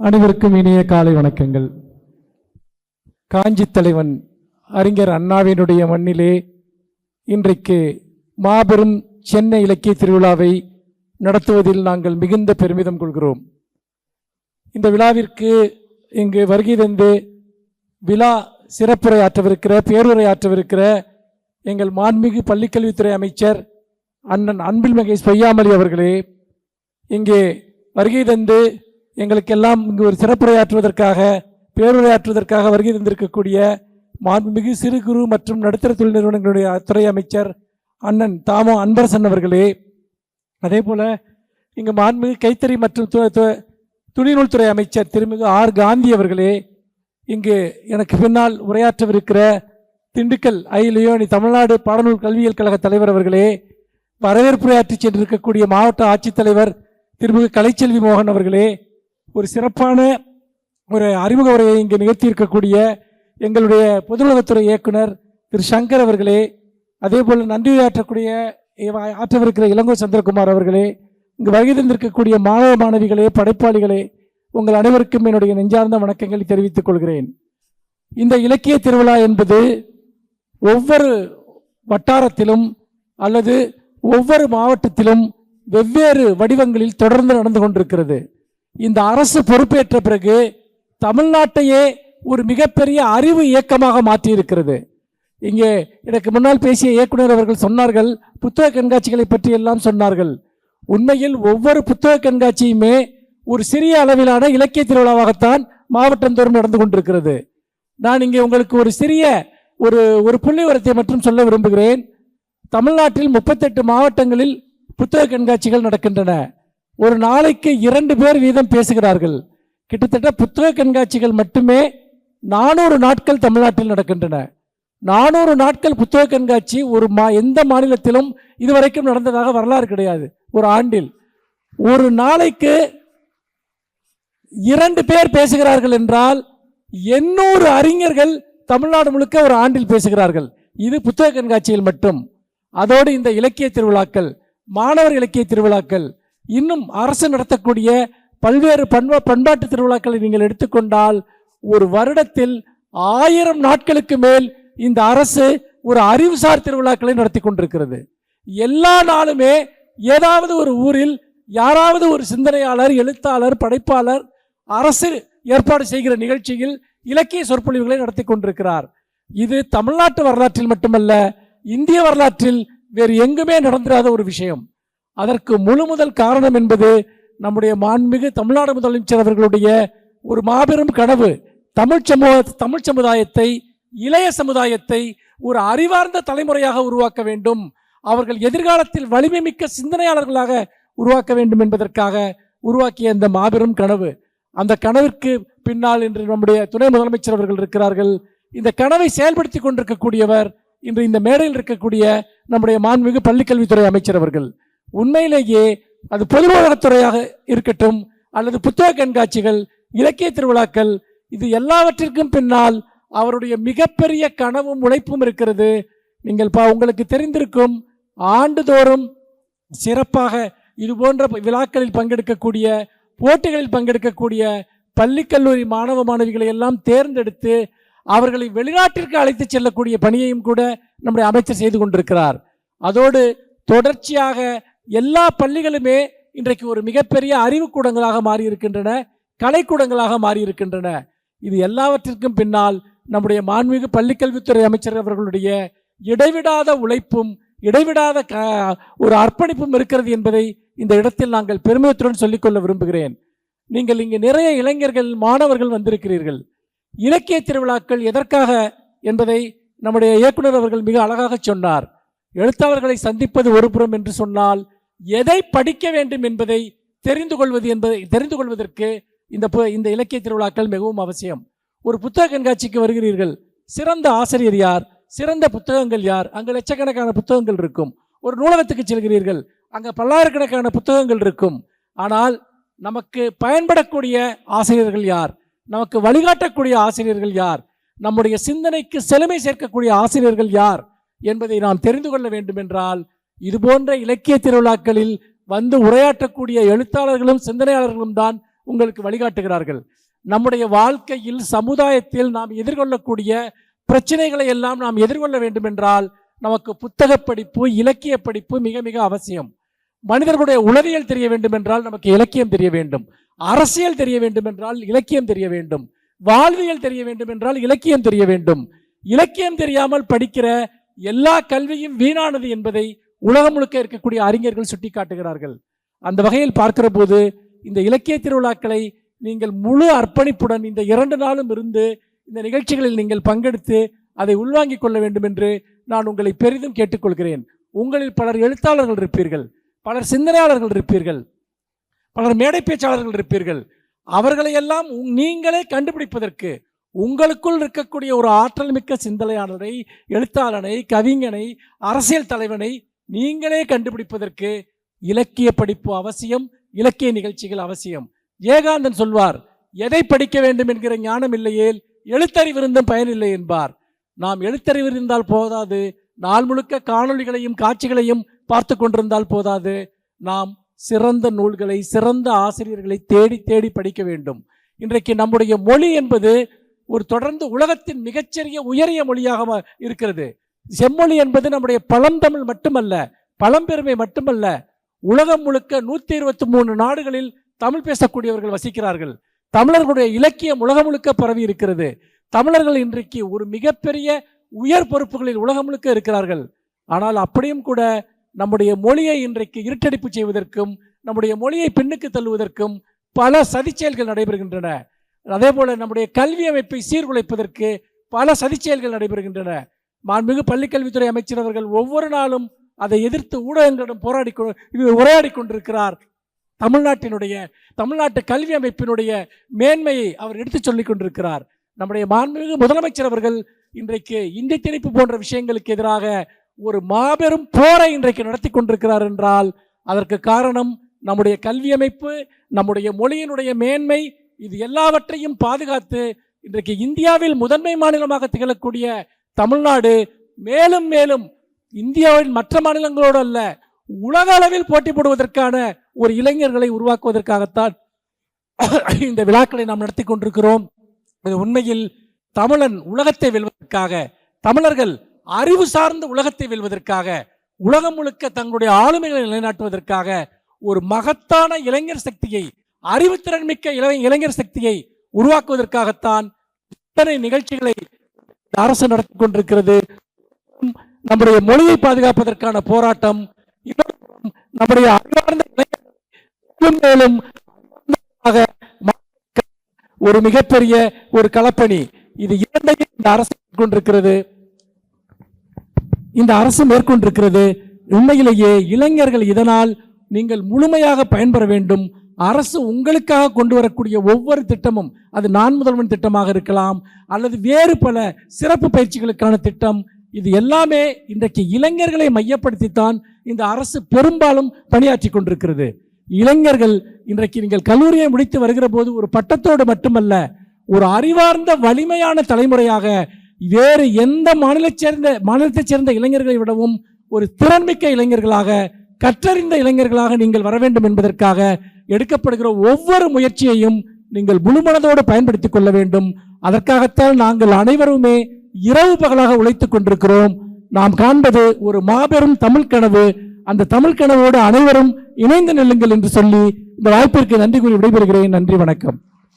அனைவருக்கும் இனிய காலை வணக்கங்கள். காஞ்சி தலைவன் அறிஞர் அண்ணாவினுடைய மண்ணிலே இன்றைக்கு மாபெரும் சென்னை இலக்கிய திருவிழாவை நடத்துவதில் நாங்கள் மிகுந்த பெருமிதம் கொள்கிறோம். இந்த விழாவிற்கு இங்கு வருகை தந்து விழா சிறப்புரையாற்றவிருக்கிற பேருரையாற்றவிருக்கிற எங்கள் மாண்புமிகு பள்ளிக்கல்வித்துறை அமைச்சர் அண்ணன் அன்பில் மகேஷ் பொய்யாமலி அவர்களே இங்கே வருகை தந்து எங்களுக்கெல்லாம் இங்கு ஒரு சிறப்புரையாற்றுவதற்காக பேருரையாற்றுவதற்காக வருகை தந்திருக்கக்கூடிய மாண்புமிகு சிறு குறு மற்றும் நடுத்தர தொழில் நிறுவனங்களுடைய துறை அமைச்சர் அண்ணன் தாமோ அன்பரசன் அவர்களே. அதே போல் இங்கே மாண்புமிகு கைத்தறி மற்றும் துணிநூல்துறை அமைச்சர் திருமிகு ஆர் காந்தி அவர்களே இங்கு எனக்கு பின்னால் உரையாற்றவிருக்கிற திண்டுக்கல் ஐ. லியோனி தமிழ்நாடு பாடநூல் கல்வியியல் கழக தலைவர் அவர்களே வரவேற்புரையாற்றி சென்றிருக்கக்கூடிய மாவட்ட ஆட்சித்தலைவர் திருமிகு கலைச்செல்வி மோகன் அவர்களே ஒரு சிறப்பான ஒரு அறிமுக உரையை இங்கு நிகழ்த்தியிருக்கக்கூடிய எங்களுடைய பொதுநலத்துறை இயக்குனர் திரு சங்கர் அவர்களே அதே போல் நன்றியாற்றக்கூடிய ஆற்றக்கூடிய ஆற்றவிருக்கிற இளங்கோ சந்திரகுமார் அவர்களே இங்கு வருகை தந்திருக்கக்கூடிய மாணவ மாணவிகளே படைப்பாளிகளே உங்கள் அனைவருக்கும் என்னுடைய நெஞ்சார்ந்த வணக்கங்களை தெரிவித்துக் கொள்கிறேன். இந்த இலக்கிய திருவிழா என்பது ஒவ்வொரு வட்டாரத்திலும் அல்லது ஒவ்வொரு மாவட்டத்திலும் வெவ்வேறு வடிவங்களில் தொடர்ந்து நடந்து கொண்டிருக்கிறது. இந்த அரசு பொறுப்பேற்ற பிறகு தமிழ்நாட்டையே ஒரு மிகப்பெரிய அறிவு இயக்கமாக மாற்றியிருக்கிறது. இங்கே எனக்கு முன்னால் பேசிய இயக்குனர் அவர்கள் சொன்னார்கள் புத்தக கண்காட்சிகளை பற்றி எல்லாம் சொன்னார்கள். உண்மையில் ஒவ்வொரு புத்தக கண்காட்சியுமே ஒரு சிறிய அளவிலான இலக்கிய திருவிழாவாகத்தான் மாவட்டந்தோறும் நடந்து கொண்டிருக்கிறது. நான் இங்கே உங்களுக்கு ஒரு சிறிய ஒரு ஒரு புள்ளி விவரத்தை மட்டும் சொல்ல விரும்புகிறேன். தமிழ்நாட்டில் முப்பத்தெட்டு மாவட்டங்களில் புத்தக கண்காட்சிகள் நடக்கின்றன. ஒரு நாளைக்கு இரண்டு பேர் வீதம் பேசுகிறார்கள். கிட்டத்தட்ட புத்தக கண்காட்சிகள் மட்டுமே நானூறு நாட்கள் தமிழ்நாட்டில் நடக்கின்றன. நானூறு நாட்கள் புத்தக கண்காட்சி ஒரு மா எந்த மாநிலத்திலும் இதுவரைக்கும் நடந்ததாக வரலாறு கிடையாது ஒரு ஆண்டில். ஒரு நாளைக்கு இரண்டு பேர் பேசுகிறார்கள் என்றால் எண்ணூறு அறிஞர்கள் தமிழ்நாடு முழுக்க ஒரு ஆண்டில் பேசுகிறார்கள். இது புத்தக கண்காட்சியில் மட்டும். அதோடு இந்த இலக்கிய திருவிழாக்கள் மாணவர் இலக்கிய திருவிழாக்கள் இன்னும் அரசு நடத்தக்கூடிய பல்வேறு பண்பா பண்பாட்டு திருவிழாக்களை நீங்கள் எடுத்துக்கொண்டால் ஒரு வருடத்தில் ஆயிரம் நாட்களுக்கு மேல் இந்த அரசு ஒரு அறிவுசார் திருவிழாக்களை நடத்தி கொண்டிருக்கிறது. எல்லா நாளுமே ஏதாவது ஒரு ஊரில் யாராவது ஒரு சிந்தனையாளர் எழுத்தாளர் படைப்பாளர் அரசு ஏற்பாடு செய்கிற நிகழ்ச்சியில் இலக்கிய சொற்பொழிவுகளை நடத்தி கொண்டிருக்கிறார். இது தமிழ்நாட்டு வரலாற்றில் மட்டுமல்ல இந்திய வரலாற்றில் வேறு எங்குமே நடந்திராத ஒரு விஷயம். அதற்கு முழு முதல் காரணம் என்பது நம்முடைய மாண்புமிகு தமிழ்நாடு முதலமைச்சர் அவர்களுடைய ஒரு மாபெரும் கனவு. தமிழ் சமூக தமிழ் சமுதாயத்தை இளைய சமுதாயத்தை ஒரு அறிவார்ந்த தலைமுறையாக உருவாக்க வேண்டும். அவர்கள் எதிர்காலத்தில் வலிமை மிக்க சிந்தனையாளர்களாக உருவாக்க வேண்டும் என்பதற்காக உருவாக்கிய இந்த மாபெரும் கனவு. அந்த கனவிற்கு பின்னால் இன்று நம்முடைய துணை முதலமைச்சர் அவர்கள் இருக்கிறார்கள். இந்த கனவை செயல்படுத்தி கொண்டிருக்கக்கூடியவர் இன்று இந்த மேடையில் இருக்கக்கூடிய நம்முடைய மாண்புமிகு பள்ளிக்கல்வித்துறை அமைச்சர் அவர்கள். உண்மையிலேயே அது பொதுபோதனத்துறையாக இருக்கட்டும் அல்லது புத்தக கண்காட்சிகள் இலக்கிய திருவிழாக்கள் இது எல்லாவற்றிற்கும் பின்னால் அவருடைய மிகப்பெரிய கனவும் உழைப்பும் இருக்கிறது. நீங்கள் பா உங்களுக்கு தெரிந்திருக்கும் ஆண்டுதோறும் சிறப்பாக இது போன்ற விழாக்களில் பங்கெடுக்கக்கூடிய போட்டிகளில் பங்கெடுக்கக்கூடிய பள்ளி கல்லூரி மாணவ மாணவிகளை எல்லாம் தேர்ந்தெடுத்து அவர்களை வெளிநாட்டிற்கு அழைத்து செல்லக்கூடிய பணியையும் கூட நம்முடைய அமைச்சர் செய்து கொண்டிருக்கிறார். அதோடு தொடர்ச்சியாக எல்லா பள்ளிகளுமே இன்றைக்கு ஒரு மிகப்பெரிய அறிவுக்கூடங்களாக மாறியிருக்கின்றன கலைக்கூடங்களாக மாறியிருக்கின்றன. இது எல்லாவற்றிற்கும் பின்னால் நம்முடைய மாண்புமிகு பள்ளிக்கல்வித்துறை அமைச்சர் அவர்களுடைய இடைவிடாத உழைப்பும் இடைவிடாத க ஒரு அர்ப்பணிப்பும் இருக்கிறது என்பதை இந்த இடத்தில் நாங்கள் பெருமிதத்துடன் சொல்லிக்கொள்ள விரும்புகிறேன். நீங்கள் இங்கு நிறைய இளைஞர்கள் மாணவர்கள் வந்திருக்கிறீர்கள். இலக்கிய திருவிழாக்கள் எதற்காக என்பதை நம்முடைய இயக்குனர் அவர்கள் மிக அழகாக சொன்னார். எழுத்தாளர்களை சந்திப்பது ஒரு புறம் என்று சொன்னால் எதை படிக்க வேண்டும் என்பதை தெரிந்து கொள்வது என்பதை தெரிந்து கொள்வதற்கு இந்த இந்த இலக்கிய திருவிழாக்கள் மிகவும் அவசியம். ஒரு புத்தக கண்காட்சிக்கு வருகிறீர்கள். சிறந்த ஆசிரியர் யார்? சிறந்த புத்தகங்கள் யார்? அங்கு லட்சக்கணக்கான புத்தகங்கள் இருக்கும். ஒரு நூலகத்துக்கு செல்கிறீர்கள். அங்கே பல்லாயிரக்கணக்கான புத்தகங்கள் இருக்கும். ஆனால் நமக்கு பயன்படக்கூடிய ஆசிரியர்கள் யார்? நமக்கு வழிகாட்டக்கூடிய ஆசிரியர்கள் யார்? நம்முடைய சிந்தனைக்கு செழுமை சேர்க்கக்கூடிய ஆசிரியர்கள் யார்? என்பதை நாம் தெரிந்து கொள்ள வேண்டும் என்றால் இது போன்ற இலக்கிய திருவிழாக்களில் வந்து உரையாற்றக்கூடிய எழுத்தாளர்களும் சிந்தனையாளர்களும் தான் உங்களுக்கு வழிகாட்டுகிறார்கள். நம்முடைய வாழ்க்கையில் சமுதாயத்தில் நாம் எதிர்கொள்ளக்கூடிய பிரச்சனைகளை எல்லாம் நாம் எதிர்கொள்ள வேண்டும் என்றால் நமக்கு புத்தக படிப்பு இலக்கிய படிப்பு மிக மிக அவசியம். மனிதர்களுடைய உளவியல் தெரிய வேண்டும் என்றால் நமக்கு இலக்கியம் தெரிய வேண்டும். அரசியல் தெரிய வேண்டும் என்றால் இலக்கியம் தெரிய வேண்டும். வாழ்வியல் தெரிய வேண்டும் என்றால் இலக்கியம் தெரிய வேண்டும். இலக்கியம் தெரியாமல் படிக்கிற எல்லா கல்வியும் வீணானது என்பதை உலகம் முழுக்க இருக்கக்கூடிய அறிஞர்கள் சுட்டிக்காட்டுகிறார்கள். அந்த வகையில் பார்க்கிற போது இந்த இலக்கிய திருவிழாக்களை நீங்கள் முழு அர்ப்பணிப்புடன் இந்த இரண்டு நாளும் இருந்து இந்த நிகழ்ச்சிகளில் நீங்கள் பங்கெடுத்து அதை உள்வாங்கிக் கொள்ள வேண்டும் என்று நான் உங்களை பெரிதும் கேட்டுக்கொள்கிறேன். உங்களில் பலர் எழுத்தாளர்கள் இருப்பீர்கள் பலர் சிந்தனையாளர்கள் இருப்பீர்கள் பலர் மேடை பேச்சாளர்கள் இருப்பீர்கள். அவர்களையெல்லாம் உங்- நீங்களே கண்டுபிடிப்பதற்கு உங்களுக்குள் இருக்கக்கூடிய ஒரு ஆற்றல் மிக்க சிந்தனையாளரை எழுத்தாளனை கவிஞனை அரசியல் தலைவனை நீங்களே கண்டுபிடிப்பதற்கு இலக்கிய படிப்பு அவசியம் இலக்கிய நிகழ்ச்சிகள் அவசியம். ஏகாந்தன் சொல்வார் எதை படிக்க வேண்டும் என்கிற ஞானம் இல்லையேல் எழுத்தறிவிருந்தும் பயனில்லை என்பார். நாம் எழுத்தறிவு இருந்தால் போதாது நாள் முழுக்க காணொளிகளையும் காட்சிகளையும் பார்த்து கொண்டிருந்தால் போதாது. நாம் சிறந்த நூல்களை சிறந்த ஆசிரியர்களை தேடி தேடி படிக்க வேண்டும். இன்றைக்கு நம்முடைய மொழி என்பது ஒரு தொடர்ந்து உலகத்தின் மிகச்சிறிய உயரிய மொழியாக இருக்கிறது. செம்மொழி என்பது நம்முடைய பழந்தமிழ் மட்டுமல்ல பழம்பெருமை மட்டுமல்ல. உலகம் முழுக்க நூத்தி இருபத்தி மூணு நாடுகளில் தமிழ் பேசக்கூடியவர்கள் வசிக்கிறார்கள். தமிழர்களுடைய இலக்கியம் உலகம் முழுக்க பரவி இருக்கிறது. தமிழர்கள் இன்றைக்கு ஒரு மிகப்பெரிய உயர் பொறுப்புகளில் உலகம் முழுக்க இருக்கிறார்கள். ஆனால் அப்படியும் கூட நம்முடைய மொழியை இன்றைக்கு இருட்டடிப்பு செய்வதற்கும் நம்முடைய மொழியை பின்னுக்கு தள்ளுவதற்கும் பல சதிச்செயல்கள் நடைபெறுகின்றன. அதே போல நம்முடைய கல்வி அமைப்பை சீர்குலைப்பதற்கு பல சதிச்செயல்கள் நடைபெறுகின்றன. மாண்புமிகு பள்ளிக்கல்வித்துறை அமைச்சர் அவர்கள் ஒவ்வொரு நாளும் அதை எதிர்த்து ஊடகங்களிடம் போராடி உரையாடி கொண்டிருக்கிறார். தமிழ்நாட்டினுடைய தமிழ்நாட்டு கல்வி அமைப்பினுடைய மேன்மையை அவர் எடுத்துச் சொல்லிக் கொண்டிருக்கிறார். நம்முடைய மாண்புமிகு முதலமைச்சர் அவர்கள் இன்றைக்கு இந்தி திணிப்பு போன்ற விஷயங்களுக்கு எதிராக ஒரு மாபெரும் போரை இன்றைக்கு நடத்தி கொண்டிருக்கிறார் என்றால் அதற்கு காரணம் நம்முடைய கல்வி அமைப்பு நம்முடைய மொழியினுடைய மேன்மை இது எல்லாவற்றையும் பாதுகாத்து இன்றைக்கு இந்தியாவில் முதன்மை மாநிலமாக திகழக்கூடிய தமிழ்நாடு மேலும் மேலும் இந்தியாவின் மற்ற மாநிலங்களோடு அல்ல உலக அளவில் போட்டி போடுவதற்கான ஒரு இளைஞர்களை உருவாக்குவதற்காகத்தான் இந்த விழாக்களை நாம் நடத்தி கொண்டிருக்கிறோம். இது உண்மையில் தமிழன் உலகத்தை வெல்வதற்காக தமிழர்கள் அறிவு சார்ந்த உலகத்தை வெல்வதற்காக உலகம் முழுக்க தங்களுடைய ஆளுமைகளை நிலைநாட்டுவதற்காக ஒரு மகத்தான இளைஞர் சக்தியை அறிவுத்திறன் மிக்க இளைஞர் சக்தியை உருவாக்குவதற்காகத்தான் இத்தனை நிகழ்ச்சிகளை அரசு நடத்தி கொண்டிருக்கிறது நம்முடைய மொழியை பாதுகாப்பதற்கான போராட்டம் நம்முடைய அறிவார்ந்த மேலும் மேலும் ஒரு மிகப்பெரிய ஒரு கலப்பணி இது இரண்டையும் இந்த அரசு மேற்கொண்டிருக்கிறது. இந்த அரசு மேற்கொண்டிருக்கிறது. உண்மையிலேயே இளைஞர்கள் இதனால் நீங்கள் முழுமையாக பயன்பெற வேண்டும். அரசு உங்களுக்காக கொண்டு வரக்கூடிய ஒவ்வொரு திட்டமும் அது நான் முதல்வன் திட்டமாக இருக்கலாம் அல்லது வேறு பல சிறப்பு பயிற்சிகளுக்கான திட்டம். இது எல்லாமே இன்றைக்கு இளைஞர்களை மையப்படுத்தித்தான் இந்த அரசு பெரும்பாலும் பணியாற்றி கொண்டிருக்கிறது. இளைஞர்கள் இன்றைக்கு நீங்கள் கல்லூரியை முடித்து வருகிற போது ஒரு பட்டத்தோடு மட்டுமல்ல ஒரு அறிவார்ந்த வலிமையான தலைமுறையாக வேறு எந்த மாநிலச் சேர்ந்த மாநிலத்தைச் சேர்ந்த இளைஞர்களை விடவும் ஒரு திறன்மிக்க இளைஞர்களாக கற்றறிந்த இளைஞர்களாக நீங்கள் வர வேண்டும் என்பதற்காக எடுக்கப்படுகிற ஒவ்வொரு முயற்சியையும் நீங்கள் முழுமனதோடு பயன்படுத்தி கொள்ள வேண்டும். அதற்காகத்தான் நாங்கள் அனைவருமே இரவு பகலாக உழைத்துக் கொண்டிருக்கிறோம். நாம் காண்பது ஒரு மாபெரும் தமிழ் கனவு. அந்த தமிழ் கனவோடு அனைவரும் இணைந்து நெல்லுங்கள் என்று சொல்லி இந்த வாய்ப்பிற்கு நன்றி கூறி விடைபெறுகிறேன். நன்றி வணக்கம்.